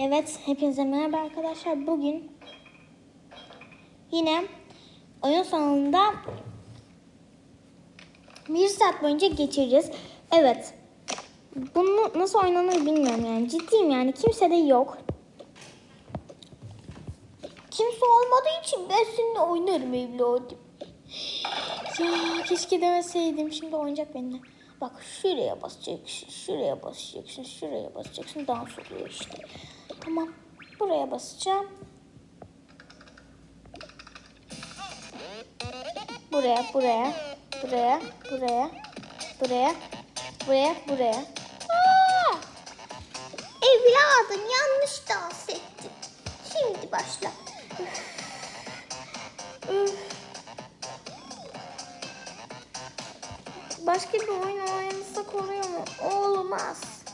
Evet, hepinize merhaba arkadaşlar. Bugün yine oyun sonunda bir saat boyunca geçireceğiz. Evet, bunu nasıl oynanır bilmiyorum yani. Ciddiyim yani, kimse de yok. Kimse olmadığı için ben seninle oynarım evladım. Keşke demeseydim. Şimdi oynayacak benimle. Bak şuraya basacaksın, şuraya basacaksın, şuraya basacaksın. Dans oluyor işte. Tamam. Buraya basacağım. Buraya, buraya, buraya, buraya, buraya, buraya, buraya. Evladım yanlış dans ettin. Şimdi başla. Başka bir oyun oynasak oluyor mu? Olmaz.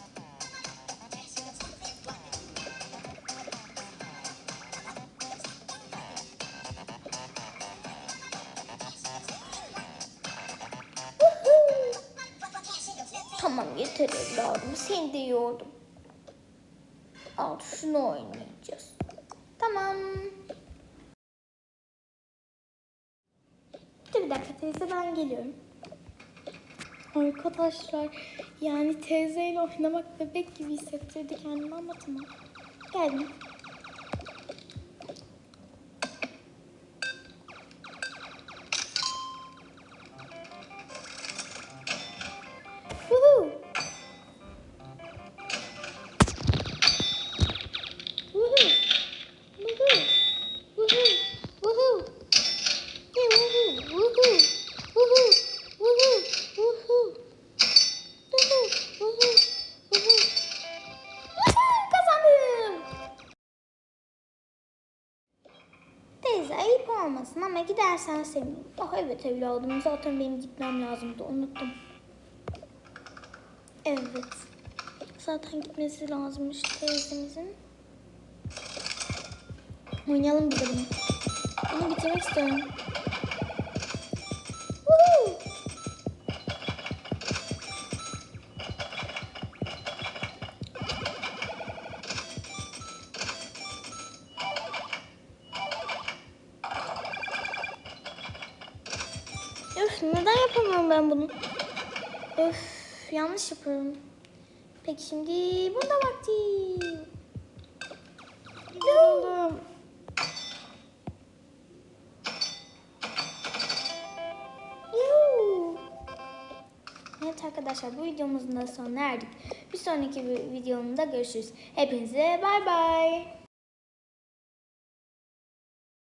Yeter evladım. Seni de yordum. Al şunu oynayacağız. Tamam. Bir dakika teyze ben geliyorum. Arkadaşlar yani teyzeyle oynamak bebek gibi hissettirdi kendimi ama tamam. Geldim. Olmasın ama gidersen sevinirim. Ah evet evladım zaten benim gitmem lazımdı unuttum. Evet. Zaten gitmesi lazımmış teyzemizin. Oynayalım bir bunu. Bunu bitirmek istiyorum. Neden yapamıyorum ben bunu? Öf yanlış yapıyorum. Peki şimdi bunda vakti. Yuhuu. Evet arkadaşlar bu videomuzun da sonuna erdik. Bir sonraki videomda görüşürüz. Hepinize bay bay.